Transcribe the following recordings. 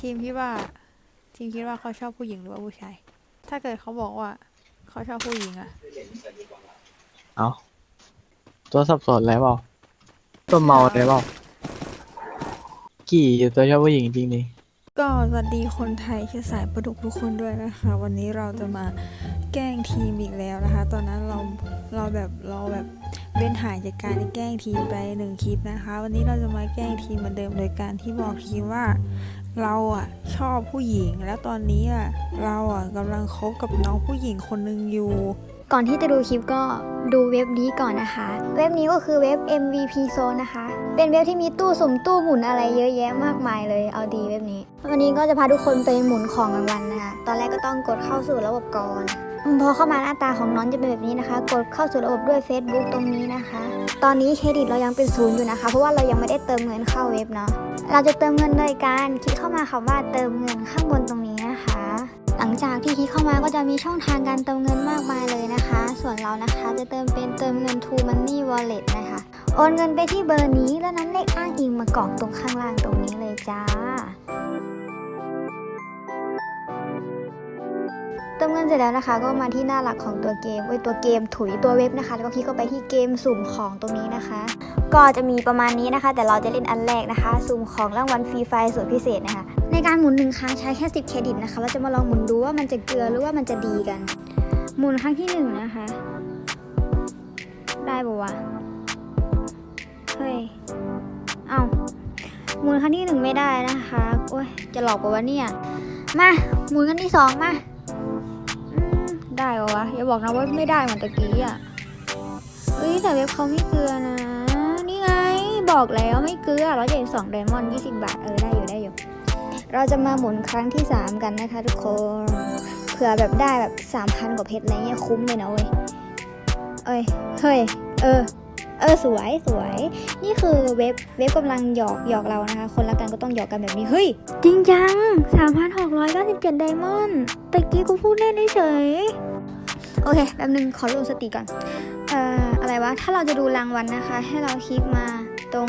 ทีมคิดว่า ทีมคิดว่าเขาชอบผู้หญิงหรือว่าผู้ชาย ถ้าเกิดเขาบอกว่า เขาชอบผู้หญิงอะเอาตัวสับสนแล้วเปล่าตัวเมาเลยเปล่ากี่ตัวชอบผู้หญิงจริงดิก็สวัสดีคนไทยเชื้อสายประดุกทุกคนด้วยนะคะ วันนี้เราจะมาแกล้งทีมอีกแล้วนะคะ ตอนนั้นเราเราแบบเราแบบเว้นหายจากการที่แกล้งทีมไปหนึ่งคลิปนะคะ วันนี้เราจะมาแกล้งทีมเหมือนเดิมโดยการที่บอกทีมว่า เราอะชอบผู้หญิงแล้วตอนนี้อะเราอะกำลังคบกับน้องผู้หญิงคนหนึ่งอยู่ ก่อนที่จะดูคลิปก็ดูเว็บนี้ก่อนนะคะ เว็บนี้ก็คือเว็บ MVP Zone นะคะ เป็นเว็บที่มีตู้สุ่มตู้หมุนอะไรเยอะแยะมากมายเลยเอาดีเว็บนี้ วันนี้ก็จะพาทุกคนไปหมุนของรางวัลนะคะ ตอนแรกก็ต้องกดเข้าสู่ระบบก่อน พอเข้ามาหน้าตาของน้องจะเป็นแบบนี้นะคะ กดเข้าสู่ระบบด้วย Facebook ตรงนี้นะคะ ตอนนี้เครดิตเรายังเป็นศูนย์อยู่นะคะ เพราะว่าเรายังไม่ได้เติมเงินเข้าเว็บเนาะ เราจะเติมเงินโดยการคลิกเข้ามาคำว่าเติมเงินข้างบนตรงนี้นะคะ หลังจากที่คลิกเข้ามาก็จะมีช่องทางการเติมเงินมากมายเลยนะคะ ส่วนเรานะคะจะเติมเป็นเติมเงิน True Money Wallet นะคะ โอนเงินไปที่เบอร์นี้แล้วนั้นเลขอ้างอิงมากรอกตรงข้างล่างตรงนี้เลยจ้า เติมเงินเสร็จแล้วนะคะ ก็มาที่หน้าหลักของตัวเกมเว้ตัวเกมถุยตัวเว็บนะคะ แล้วก็คลิกเข้าไปที่เกมสุ่มของตรงนี้นะคะ ก็จะมีประมาณนี้นะคะ แต่เราจะเล่นอันแรกนะคะ สุ่มของรางวัลฟรีไฟล์สุดพิเศษนะคะ ในการหมุนหนึ่งครั้งใช้แค่ 10 เครดิตนะคะเราจะมาลองหมุนดูว่ามันจะเกลือหรือว่ามันจะดีกัน หมุนครั้งที่หนึ่งนะคะ ได้ปะวะเฮ้ยเอาหมุนครั้งที่หนึ่งไม่ได้นะคะโอ้ยจะหลอกปะวะเนี่ยมาหมุนครั้งที่สองมา วะ อย่าบอกนะว่าไม่ได้เหมือนตะกี้อะเอ้ยแต่เว็บเขาไม่เกลือนะ นี่ไงบอกแล้วไม่เกลือร้อยเจ็ดสองไดมอนด์ยี่สิบบาท เออได้อยู่ได้อยู่ เราจะมาหมุนครั้งที่3กันนะคะทุกคนเผื่อแบบได้แบบ3,000กว่าเพชรอะไรเงี้ยคุ้มเลยนะเว้ยเอ้ยเฮ้ยเออเออสวยสวย นี่คือเว็บเว็บกำลังหยอกหยอกเรานะคะ คนละกันก็ต้องหยอกกันแบบนี้ เฮ้ย จริงจัง 3,697ไดมอนด์ตะกี้กูพูดเล่นเฉย โอเคแป๊บนึงขอรวมสติก่อน เอ่ออะไรวะ ถ้าเราจะดูรางวัลนะคะ ให้เราคลิกมาตรง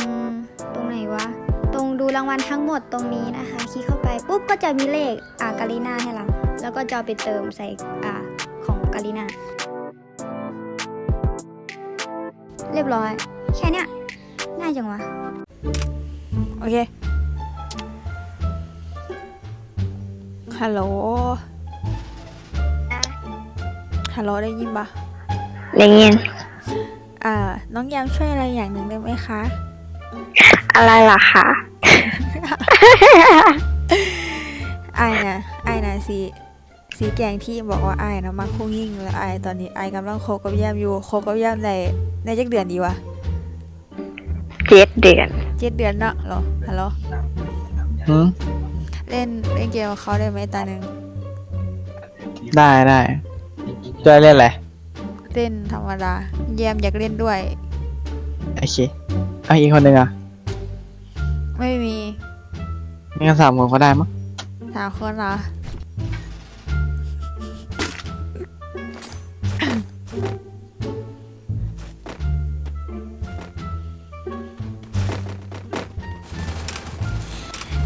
ตรงไหนวะ ตรงดูรางวัลทั้งหมดตรงนี้นะคะ คลิกเข้าไปปุ๊บก็จะมีเลขอ่ากาลิน่าให้เรา แล้วก็จะไปเติมใส่อ่าของกาลิน่าเรียบร้อย แค่เนี้ยง่ายจังวะ โอเค ฮัลโหล ฮัลโหลได้ยินปะได้ยินอ่า น้องยามช่วยอะไรอย่างหนึ่งได้ไหมคะ อะไรล่ะคะไอายนะไอายนะสีสีแกงที่บอกว่าไอายนะมักคู่ยิ่งแล้วไอายตอนนี้ไอายกำลังคบกับยามอยู่คบกับยามในในจักเดือนดีวะเจ็ดเดือนเจ็ดเดือนเนาะเหรอฮัลโหลหืมเล่นเล่นเกมกับเขาได้ไหมตาหนึ่งได้ได้ จะเล่นอะไรเล่นธรรมดาแยมอยากเล่นด้วย โอเคเอาอีกคนหนึ่งอะไม่มีนี่กันสามคนก็ได้มั้งสามคนเหรอ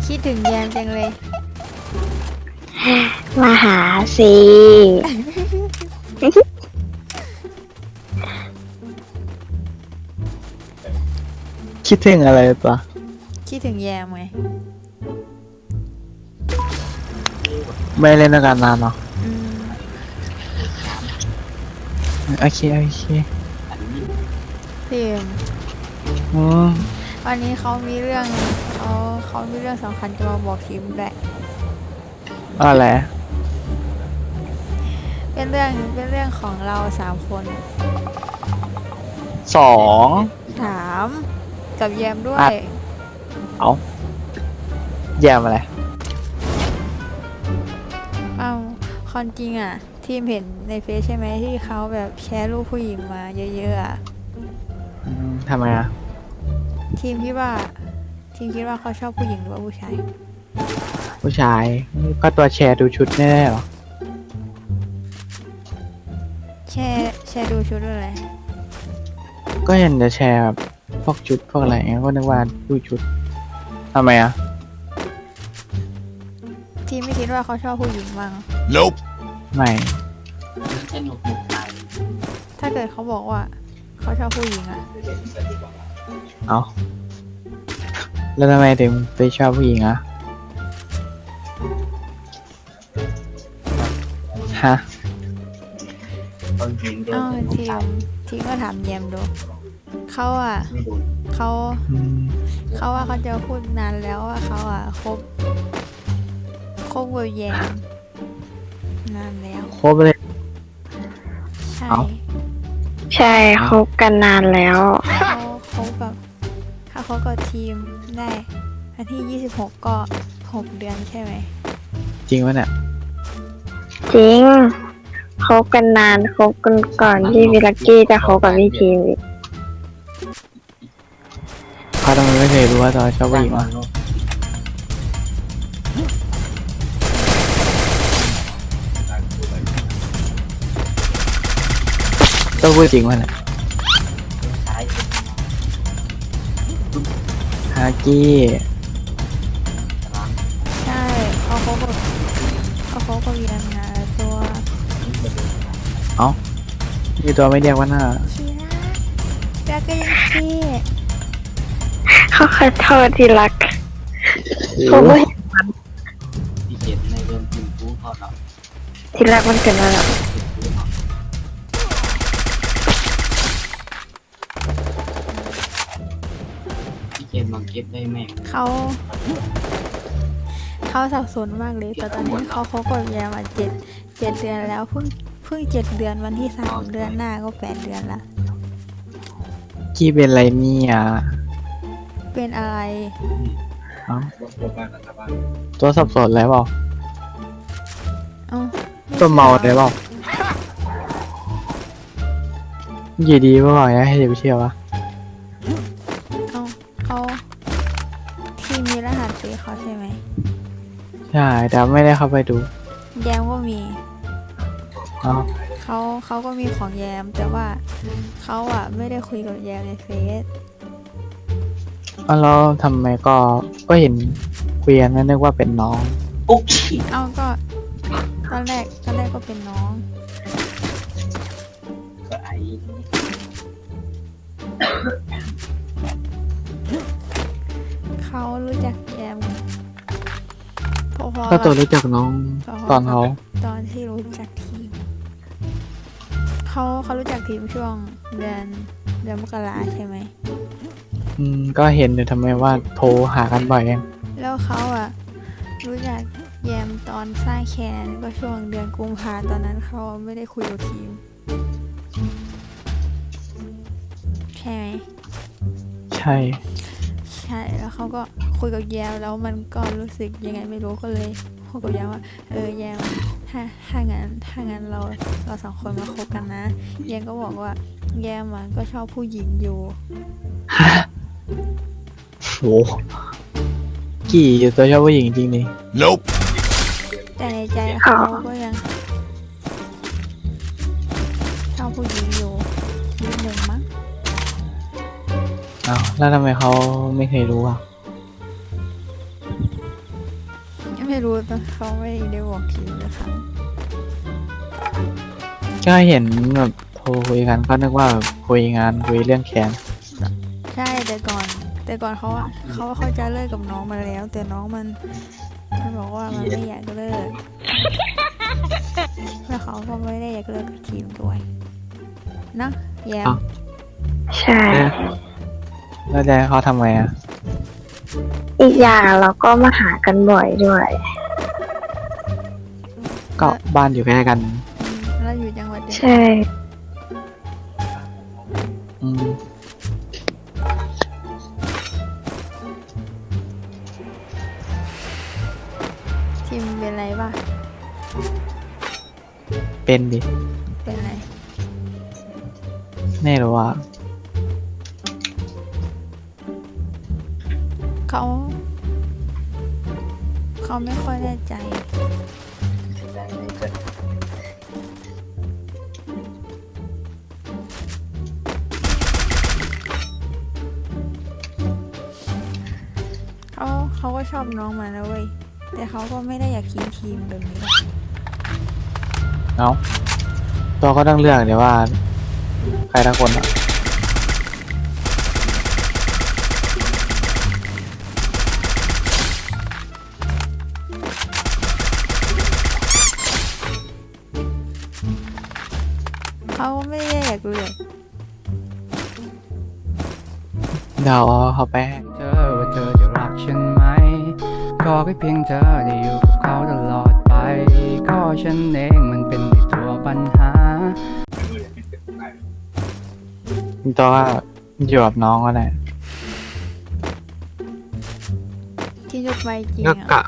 คิดถึงแยมจังเลย มาหาสิ คิดถึงอะไรตัวคิดถึงแยมไงไม่เล่นด้วยกันนานเนาะอืมโอเคโอเคพิมอืมวันนี้เขามีเรื่องเขาเขามีเรื่องสำคัญจะมาบอกทีมแหละอะไร เป็นเรื่องเป็นเรื่องของเราสามคนสองถามกับแยมด้วอะยเอาแย่มอะไรเอ้าความจริงอะ ทีมเห็นในเฟซใช่ไหมที่เขาแบบแชร์รูปผู้หญิงมาเยอะๆอะอืมทำไมอะ ทีมคิดว่า ทีมคิดว่าเขาชอบผู้หญิงหรือว่าผู้ชาย ผู้ชายก็ตัวแชร์ดูชุดแน่ๆหรอ แชร์แชร์ดูชุดอะไรก็เห็นจะแชร์แบบพวกชุดพวกอะไรเงี้ยก็นึกว่าดูชุดทำไมอะ ทีมไม่คิดว่าเขาชอบผู้หญิงบ้าง Nope. ไม่ถ้าเกิดเขาบอกว่า เขาชอบผู้หญิงอะเอาแล้วทำไมถึงไปชอบผู้หญิงอะฮะ อ้าวทีมทีมก็ถามแยมดูเขาอะเขาอืมเขาว่าเขาจะพูดนานแล้วว่าเขาอะคบคบกับแยมนานแล้วครบเลย ใช่เอ้า ใช่คบกันนานแล้ว เขาเขากับถ้าเขากับทีมได้อันที่ 26 ก็หกเดือนใช่ไหมจริงวะเนี่ยจริง คบกันนานคบกันก่อนที่วิลลักกี้จะคบกับพี่ทีมอีกเขาทำไมไม่เคยรู้ว่าตอนชอบผู้หญิงวะต้องพูดจริงวะเนี่ยฮากี้ มีตัวไม่เรียกว่าหน้าชีนะแล้วก็ยังชีเขาขอโทษที่รักเขาไม่ที่รักมันเกิดมาแล้วเขา เขาสับสนมากเลยแต่ตอนนี้เขาเขากดยามาเจ็ดเจ็ดเดือนแล้วเพิ่งเพิ่งเจ็ดเดือนวันที่สามเดือนหน้าก็แปดเดือนละกี้เป็นไรเนี่ยเป็นอะไร เอ้าตัวสับสนแล้วเปล่าเอ้าไตัวเมาเลยเปล่าอยู่ดีเมื่อวานให้เดี๋ยวไปเชื่อวะเอ้าเขาทีมมีรหัสเฟซเขาใช่ไหมใช่แต่ไม่ได้เข้าไปดู แยมก็มี เอ้าเขาเขาก็มีของแยมแต่ว่าเขาอะไม่ได้คุยกับแยมในเฟซเอาแล้วทำไมก็ก็เห็นคุยกันแล้วนึกว่าเป็นน้องเอ้าก็ตอนแรกตอนแรกก็เป็นน้องเขารู้จักแยมพอๆก็ตัวกับรู้จักน้องพอๆตอนเขา ตอนที่รู้จักทีม เขาเขารู้จักทีมช่วงเดือนเดือนมกราใช่ไหม อืมก็เห็นอยู่ทำไมว่าโทรหากันบ่อยเองแล้วเขาอะรู้จักแยมตอนสร้างแคนก็ช่วงเดือนกุมภาตอนนั้นเขาไม่ได้คุยกับทีม ใช่ไหม ใช่ ใช่แล้วเขาก็คุยกับแยมแล้วมันก็รู้สึกยังไงไม่รู้ก็เลยพูดกับแยมว่า เออแยม ถ้าถ้างั้นถ้างั้นเราเราสองคนมาคบกันนะ แยมก็บอกว่า แยมมันก็ชอบผู้หญิงอยู่โหกี่ตัวชอบผู้หญิงจริงนี่ Nope. แต่ในใจเขาก็ยังชอบผู้หญิงอยู่นิดหนึ่งมั้งเอ้าแล้วทำไมเขาไม่เคยรู้อะ ไม่รู้แต่เขาไม่ได้บอกทีมเลยค่ะก็เห็นแบบโทรคุยกันก็นึกว่าแบบคุยงานคุยเรื่องแคนใช่แต่ก่อน แต่ก่อนเขาอะเขาเขาจะเลิกกับน้องมาแล้ว แต่น้องมันมันบอกว่ามันไม่อยากเลิกแล้วเขาก็ไม่ได้อยากเลิกกับทีมด้วยนะแยมใช่ แล้วจะให้เขาทำไงอะ อีกอย่างเราก็มาหากันบ่อยด้วย ก็บ้านอยู่ใกล้กันอืมแล้วอยู่จังหวัดเดียวกันใช่ อืมทีมเป็นไรบ้างเป็นดิเป็นไร ไม่รู้ว่า เขา เขาไม่ค่อยแน่ใจเขาเขาก็ชอบน้องมานะเว้ย แต่เขาก็ไม่ได้อยากทิ้งทีมแบบนี้หรอกเอาตัวก็ต้องเลือกเดี๋ยวว่า ใครทั้งคนอะ เดี๋ยวเอาเขาไปให้เธอว่าเธอจะรักฉันไหมก็แค่เพียงเธอได้อยู่กับเขาตลอดไป ก็ฉันเองมันเป็นในตัวปัญหาตัวว่าอยู่กับน้องก็ได้ที่จะไปจริงก็อะกะ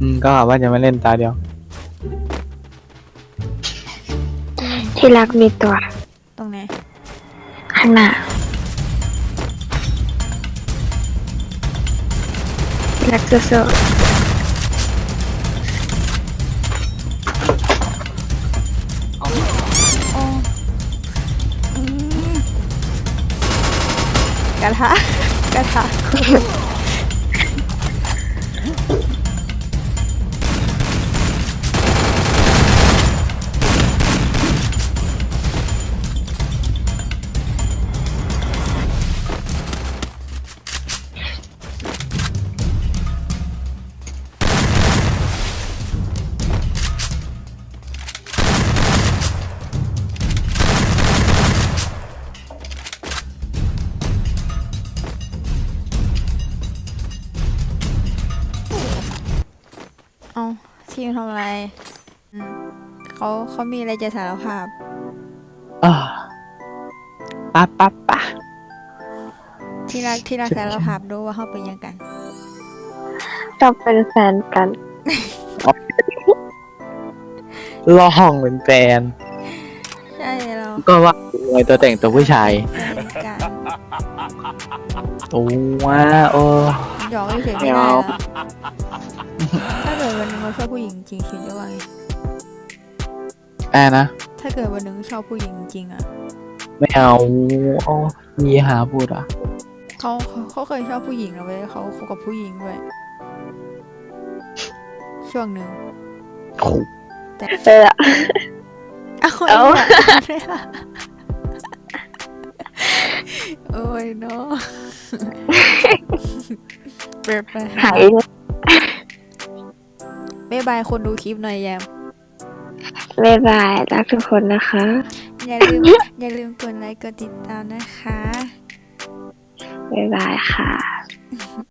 อืมก็กะว่าจะไม่เล่นตาเดียว ที่รักมีตัวตรงไหนข้างหน้า ที่รักสู้โเอาทีมทำอะไรอืมเขาเขามีอะไรจะสารภาพอ่าปะปะปะที่รักที่รักสารภาพดูว่าเขาเป็นยังกันๆเราเป็นแฟนกันลองเป็นแฟนใช่เราก็ว่าไอตัวแต่งตัวผู้ชายเป็นกันตัวว่าโอ้ หยอกเฉยๆไม่ไม่ได้เอาเหรอถ้าเกิด วันหนึงเราชอบผู้หญิงจริงคิดจะว่าไงแอบนะ ถ้าเกิดวันหนึงชอบผู้หญิงจริงอะไม่เอาโอ้มีหาพูดอะ เขาเขาเขาเคยชอบผู้หญิงนะเว้ยเขาคบกับผู้หญิงด้วยช่วงหนึ่งโอ้เออเอาเอ้าอีกแล้วโอ้ยเนาะเปิดไปหาย บ๊ายบายคนดูคลิปหน่อยแยมบ๊ายบายรักทุกคนนะคะ อย่าลืมอย่าลืมกดไลค์กดติดตามนะคะ บ๊ายบายค่ะ